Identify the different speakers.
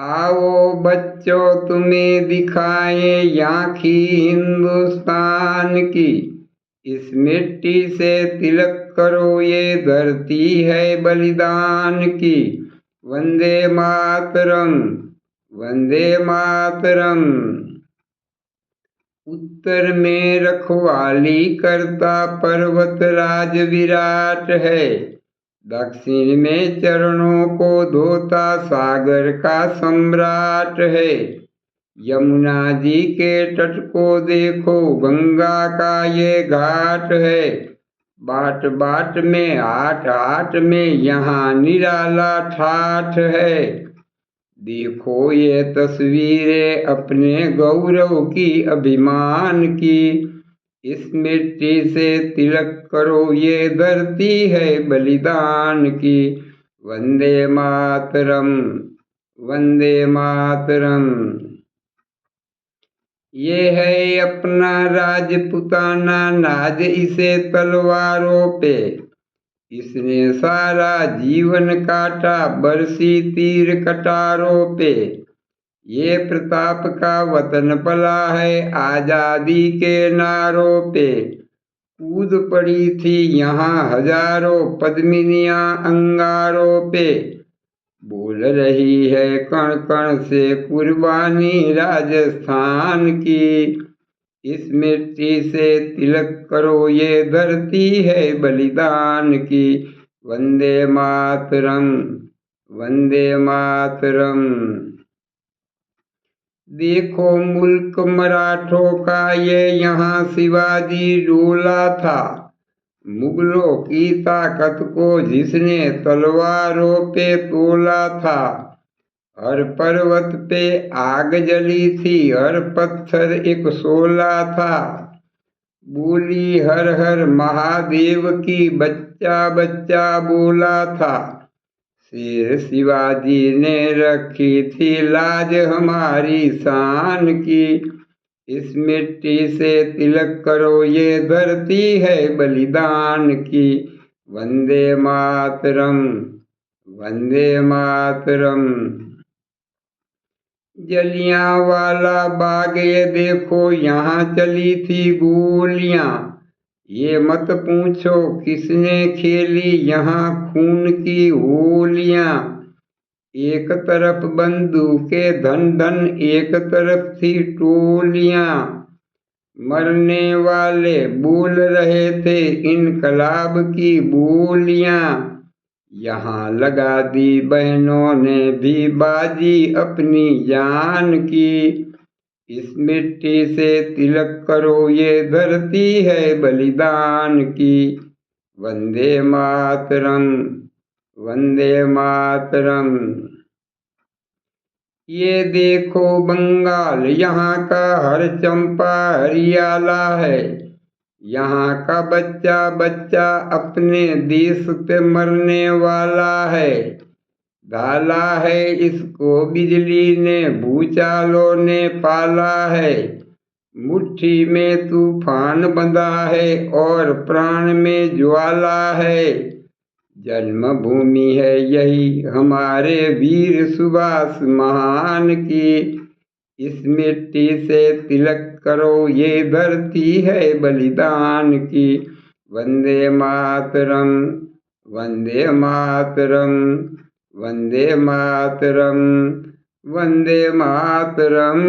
Speaker 1: आओ बच्चों, तुम्हें दिखाए याखी हिंदुस्तान की। इस मिट्टी से तिलक करो, ये धरती है बलिदान की। वंदे मातरम वंदे मातरम। उत्तर में रखवाली करता पर्वत राज विराट है। दक्षिण में चरणों को धोता सागर का सम्राट है। यमुना जी के तट को देखो, गंगा का ये घाट है। बाट बाट में आठ आठ में यहाँ निराला ठाठ है। देखो ये तस्वीरें अपने गौरव की, अभिमान की। इस मिट्टी से तिलक करो, ये धरती है बलिदान की। वंदे मातरम वंदे मातरम। ये है अपना राजपुताना, नाज इसे तलवारों पे। इसने सारा जीवन काटा, बरसी तीर कटारों पे। ये प्रताप का वतन पला है आज़ादी के नारों पे। कूद पड़ी थी यहाँ हज़ारों पद्मिनियाँ अंगारों पे। बोल रही है कण कण से कुर्बानी राजस्थान की। इस मिट्टी से तिलक करो ये धरती है बलिदान की। वंदे मातरम वंदे मातरम। देखो मुल्क मराठों का ये यहाँ शिवाजी डोला था। मुगलों की ताकत को जिसने तलवारों पे तोला था। हर पर्वत पे आग जली थी, हर पत्थर एक सोला था। बोली हर हर महादेव की बच्चा बच्चा बोला था। शेर शिवाजी ने रखी थी लाज हमारी शान की। इस मिट्टी से तिलक करो, ये धरती है बलिदान की। वंदे मातरम वंदे मातरम। जलिया वाला बाग ये देखो, यहाँ चली थी गोलियाँ। ये मत पूछो, किसने खेली यहाँ खून की होलियाँ? एक तरफ़ बंदूके धन धन, एक तरफ़ थी टोलियाँ। मरने वाले बोल रहे थे इनकलाब की बोलियाँ। यहाँ लगा दी बहनों ने भी बाजी अपनी जान की। इस मिट्टी से तिलक करो ये धरती है बलिदान की। वंदे मातरम वंदे मातरम। ये देखो बंगाल, यहाँ का हर चंपा हरियाला है। यहाँ का बच्चा बच्चा अपने देश पे मरने वाला है। डाला है इसको बिजली ने, भूचालों ने पाला है। मुट्ठी में तूफ़ान बंधा है और प्राण में ज्वाला है। जन्मभूमि है यही हमारे वीर सुभाष महान की। इस मिट्टी से तिलक करो, ये धरती है बलिदान की। वंदे मातरम वंदे मातरम। वंदे मातरम वंदे मातरम।